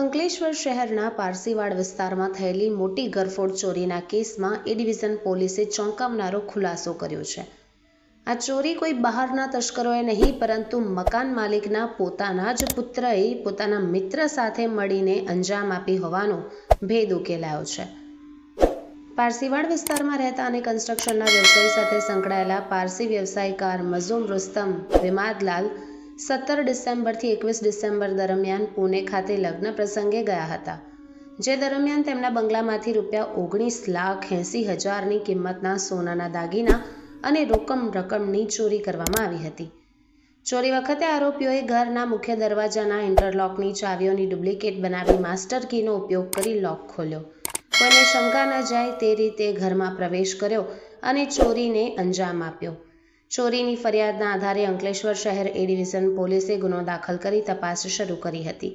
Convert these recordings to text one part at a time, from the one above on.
અંકલેશ્વર શહેરના પારસીવાડ વિસ્તારમાં થયેલી મોટી ગરફોડ ચોરીના કેસમાં એ ડિવિઝન પોલીસે ચોંકાવનારો ખુલાસો કર્યો છે. આ ચોરી કોઈ બહારના તસ્કરોએ નહીં, પરંતુ મકાન માલિકના પોતાના જ પુત્રએ પોતાના મિત્ર સાથે મળીને અંજામ આપી હોવાનો ભેદ ઉકેલાયો છે. પારસીવાડ વિસ્તારમાં રહેતા અને કન્સ્ટ્રક્શનના વ્યવસાય સાથે સંકળાયેલા પારસી વ્યવસાયકાર મઝુમ રુસ્તમ વિમાદલાલ સત્તર ડિસેમ્બરથી એકવીસ ડિસેમ્બર દરમિયાન પુણે ખાતે લગ્ન પ્રસંગે ગયા હતા, જે દરમિયાન તેમના બંગલામાંથી રૂપિયા ઓગણીસ લાખ એંસી હજારની કિંમતના સોનાના દાગીના અને રોકમ રકમની ચોરી કરવામાં આવી હતી. ચોરી વખતે આરોપીઓએ ઘરના મુખ્ય દરવાજાના ઇન્ટરલોકની ચાવીઓની ડુપ્લિકેટ બનાવી માસ્ટર કીનો ઉપયોગ કરી લોક ખોલ્યો. કોઈને શંકા ન જાય તે રીતે ઘરમાં પ્રવેશ કર્યો અને ચોરીને અંજામ આપ્યો. ચોરીની ફરિયાદના આધારે અંકલેશ્વર શહેર એ ડિવિઝન પોલીસે ગુનો દાખલ કરી તપાસ શરૂ કરી હતી.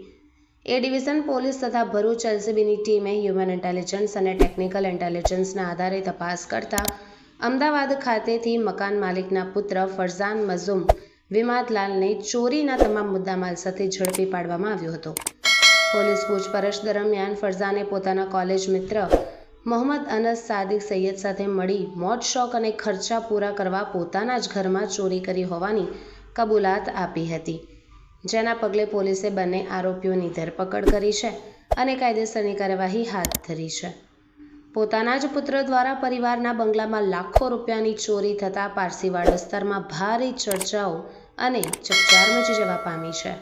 એ ડિવિઝન પોલીસ તથા ભરૂચ એલસીબીની ટીમે હ્યુમન ઇન્ટેલિજન્સ અને ટેકનિકલ ઇન્ટેલિજન્સના આધારે તપાસ કરતા અમદાવાદ ખાતેથી મકાન માલિકના પુત્ર ફરઝાન મઝુમ, વિમાતલાલને ચોરીના તમામ મુદ્દામાલ સાથે ઝડપી પાડવામાં આવ્યો હતો. પોલીસ પૂછપરછ દરમિયાન ફરઝાને પોતાના કોલેજ મિત્ર મોહમ્મદ અનસ સાદિક સૈયદ સાથે મળી મોજ શોખ અને ખર્ચા પૂરા કરવા પોતાના જ ઘરમાં ચોરી કરી હોવાની કબૂલાત આપી હતી. જેના પગલે પોલીસે બંને આરોપીઓની ધરપકડ કરી છે અને કાયદેસરની કાર્યવાહી હાથ ધરી છે. પોતાના જ પુત્ર દ્વારા પરિવારના બંગલામાં લાખો રૂપિયાની ચોરી થતાં પારસીવાડ વિસ્તારમાં ભારે ચર્ચાઓ અને ચકચાર મચી જવા પામી છે.